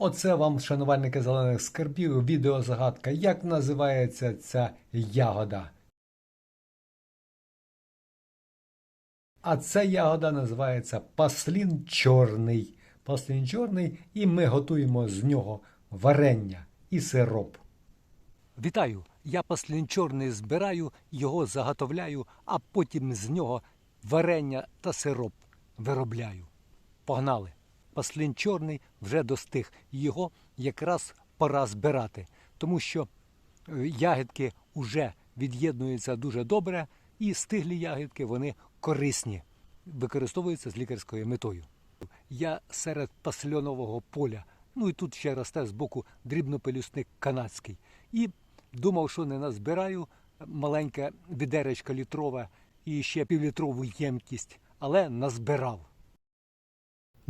Оце вам, шанувальники зелених скарбів, відеозагадка. Як називається ця ягода? А ця ягода називається паслін чорний. Паслін чорний, і ми готуємо з нього варення і сироп. Вітаю! Я паслін чорний збираю, його заготовляю, а потім з нього варення та сироп виробляю. Погнали! Паслін чорний вже достиг. Його якраз пора збирати, тому що е, ягідки вже від'єднуються дуже добре, і стиглі ягідки вони корисні, використовуються з лікарською метою. Я серед пасльонового поля, ну і тут ще росте збоку дрібнопелюсник канадський. І думав, що не назбираю маленьке відеречко літрове і ще півлітрову ємкість, але назбирав.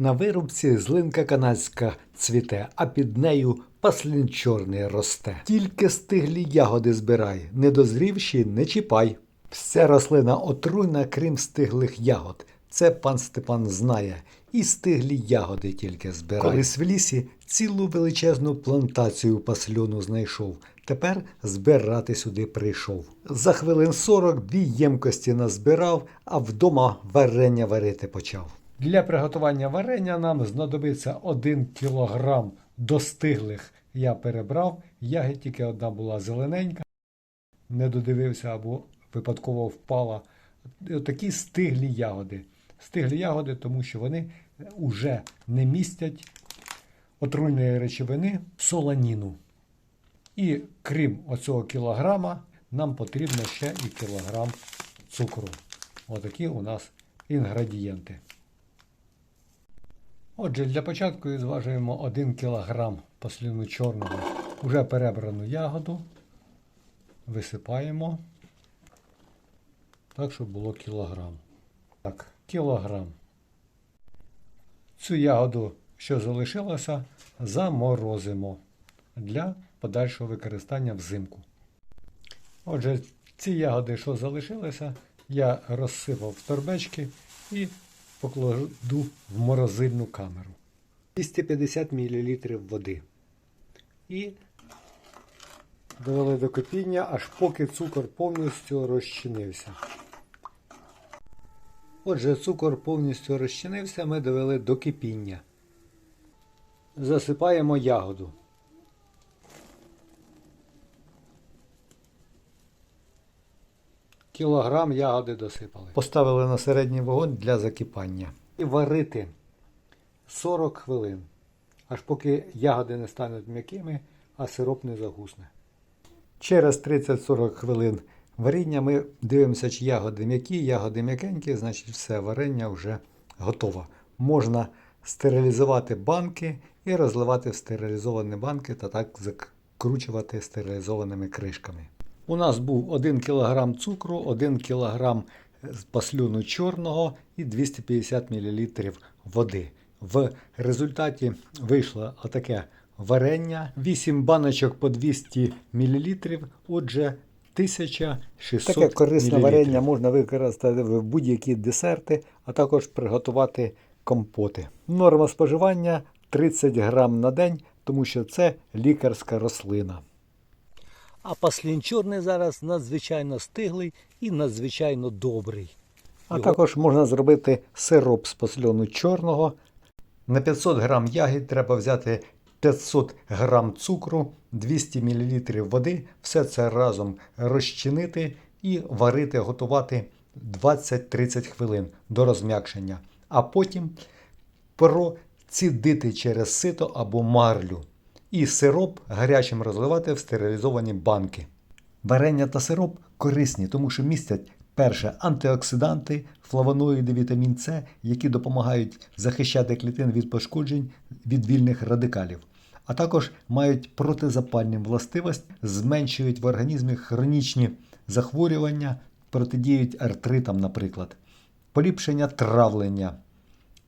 На вирубці злинка канадська цвіте, а під нею паслін чорний росте. Тільки стиглі ягоди збирай, недозрівші не чіпай. Вся рослина отруйна, крім стиглих ягод. Це пан Степан знає. І стиглі ягоди тільки збирай. Колись в лісі цілу величезну плантацію пасльону знайшов. Тепер збирати сюди прийшов. За хвилин сорок дві ємкості назбирав, а вдома варення варити почав. Для приготування варення нам знадобиться 1 кілограм достиглих. Я перебрав, ягід тільки одна була зелененька, не додивився або випадково впала. І Отакі стиглі ягоди. Стиглі ягоди, тому що вони вже не містять отруйної речовини соланіну. І крім оцього кілограма, нам потрібно ще і кілограм цукру. Отакі у нас інгредієнти. Отже, для початку зважуємо 1 кг посліну чорного уже перебрану ягоду. Висипаємо. Так, щоб було кілограм. Так, кілограм. Цю ягоду, що залишилося, заморозимо для подальшого використання взимку. Отже, ці ягоди, що залишилися, я розсипав в торбечки і покладу в морозильну камеру. 250 мл води. І довели до кипіння, аж поки цукор повністю розчинився. Отже, цукор повністю розчинився, ми довели до кипіння. Засипаємо ягоду. Кілограм ягоди досипали. Поставили на середній вогонь для закипання. І варити 40 хвилин, аж поки ягоди не стануть м'якими, а сироп не загусне. Через 30-40 хвилин варіння ми дивимося, чи ягоди м'які, ягоди м'якенькі, значить все, варення вже готово. Можна стерилізувати банки і розливати в стерилізовані банки та так закручувати стерилізованими кришками. У нас був 1 кг цукру, 1 кг паслюну чорного і 250 мл води. В результаті вийшло отаке варення, 8 баночок по 200 мл, отже 1600 Таке корисне мл. варення можна використати в будь-які десерти, а також приготувати компоти. Норма споживання 30 грам на день, тому що це лікарська рослина. А паслін чорний зараз надзвичайно стиглий і надзвичайно добрий. А Його- також можна зробити сироп з посльону чорного. На 500 грам ягід треба взяти 500 грам цукру, 200 мл води, все це разом розчинити і варити, готувати 20-30 хвилин до розм'якшення. А потім процідити через сито або марлю. І сироп гарячим розливати в стерилізовані банки. Варення та сироп корисні, тому що містять перше антиоксиданти, флавоноїди, вітамін С, які допомагають захищати клітин від пошкоджень від вільних радикалів, а також мають протизапальні властивості, зменшують в організмі хронічні захворювання, протидіють артритам, наприклад, поліпшення травлення,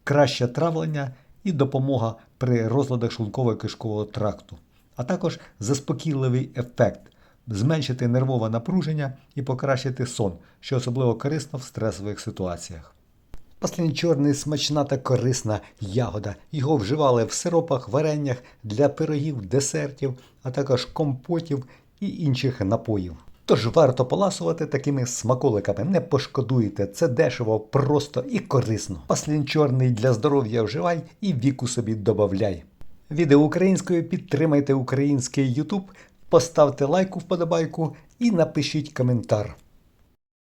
краще травлення і допомога при розладах шлунково-кишкового тракту, а також заспокійливий ефект, зменшити нервове напруження і покращити сон, що особливо корисно в стресових ситуаціях. Паслін чорний смачна та корисна ягода. Його вживали в сиропах, вареннях для пирогів, десертів, а також компотів і інших напоїв. Тож варто поласувати такими смаколиками, не пошкодуєте, це дешево, просто і корисно. Паслін чорний для здоров'я вживай і віку собі добавляй. Відео українською підтримайте український YouTube, поставте лайк вподобайку і напишіть коментар.